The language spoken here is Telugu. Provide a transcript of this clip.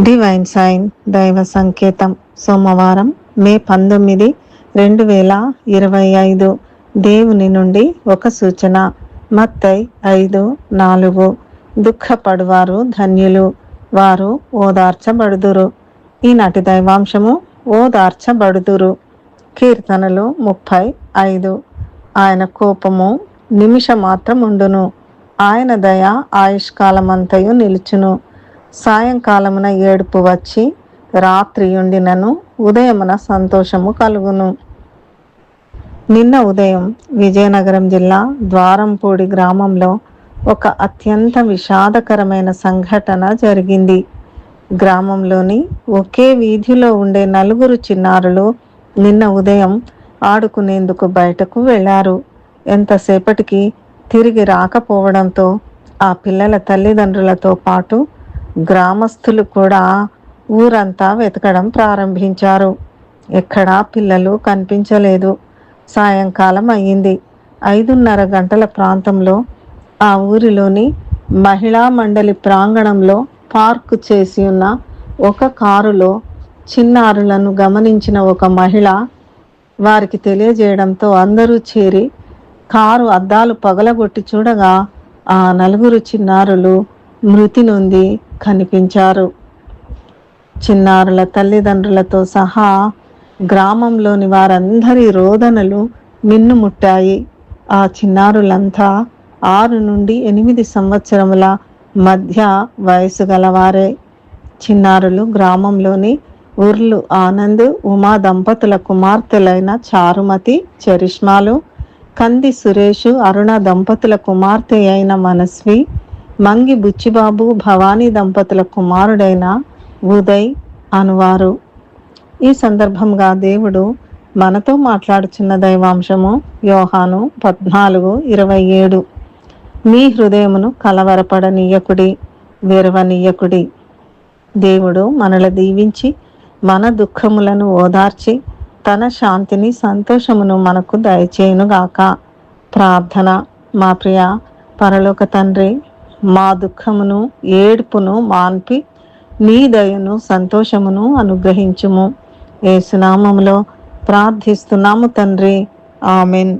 డివైన్ సైన్ దైవ సంకేతం సోమవారం మే పంతొమ్మిది రెండు వేల ఇరవై ఐదు. దేవుని నుండి ఒక సూచన. మత్తై ఐదు నాలుగు. దుఃఖపడువారు ధన్యులు. వారు ఓదార్చబడుదురు. ఈనాటి దైవాంశము ఓదార్చబడుదురు. కీర్తనలు ముప్పై ఐదు. ఆయన కోపము నిమిషం మాత్రం ఉండును ఆయన దయ ఆయుష్కాలమంతయు నిలుచును. సాయంకాలమున ఏడుపు వచ్చి రాత్రి ఉండినను ఉదయమున సంతోషము కలుగును. నిన్న ఉదయం విజయనగరం జిల్లా ద్వారంపూడి గ్రామంలో ఒక అత్యంత విషాదకరమైన సంఘటన జరిగింది. గ్రామంలోని ఒకే వీధిలో ఉండే నలుగురు చిన్నారులు నిన్న ఉదయం ఆడుకునేందుకు బయటకు వెళ్ళారు ఎంతసేపటికి తిరిగి రాకపోవడంతో ఆ పిల్లల తల్లిదండ్రులతో పాటు గ్రామస్తులు కూడా ఊరంతా వెతకడం ప్రారంభించారు. ఎక్కడా పిల్లలు కనిపించలేదు. సాయంకాలం అయ్యింది. ఐదున్నర గంటల ప్రాంతంలో ఆ ఊరిలోని మహిళా మండలి ప్రాంగణంలో పార్క్ చేసి ఉన్న ఒక కారులో చిన్నారులను గమనించిన ఒక మహిళ వారికి తెలియజేయడంతో అందరూ చేరి కారు అద్దాలు పగలగొట్టి చూడగా ఆ నలుగురు చిన్నారులు మృతి నొంది కనిపించారు. చిన్నారుల తల్లిదండ్రులతో సహా గ్రామంలోని వారందరి రోదనలు మిన్నుముట్టాయి ఆ చిన్నారులంతా ఆరు నుండి ఎనిమిది సంవత్సరముల మధ్య వయసు గలవారే. చిన్నారులు గ్రామంలోని ఉర్లు ఆనంద్ ఉమా దంపతుల కుమార్తెలైన చారుమతి చరిష్మాలు కంది సురేష్ అరుణ దంపతుల కుమార్తె అయిన మనస్వి మంగి బుచ్చిబాబు భవానీ దంపతుల కుమారుడైన ఉదయ్ అనువారు. ఈ సందర్భంగా దేవుడు మనతో మాట్లాడుచున్న దైవాంశము యోహాను పద్నాలుగు ఇరవై ఏడు. మీ హృదయమును కలవరపడనీయకుడి విరవనీయకుడి. దేవుడు మనల దీవించి మన దుఃఖములను ఓదార్చి తన శాంతిని సంతోషమును మనకు దయచేయునుగాక. ప్రార్థన. మా ప్రియ పరలోక తండ్రి మా దుఃఖమును ఏడుపును మాన్పి నీ దయను సంతోషమును అనుగ్రహించుము. ఏసునామములో ప్రార్థిస్తున్నాము తండ్రి. ఆమెన్.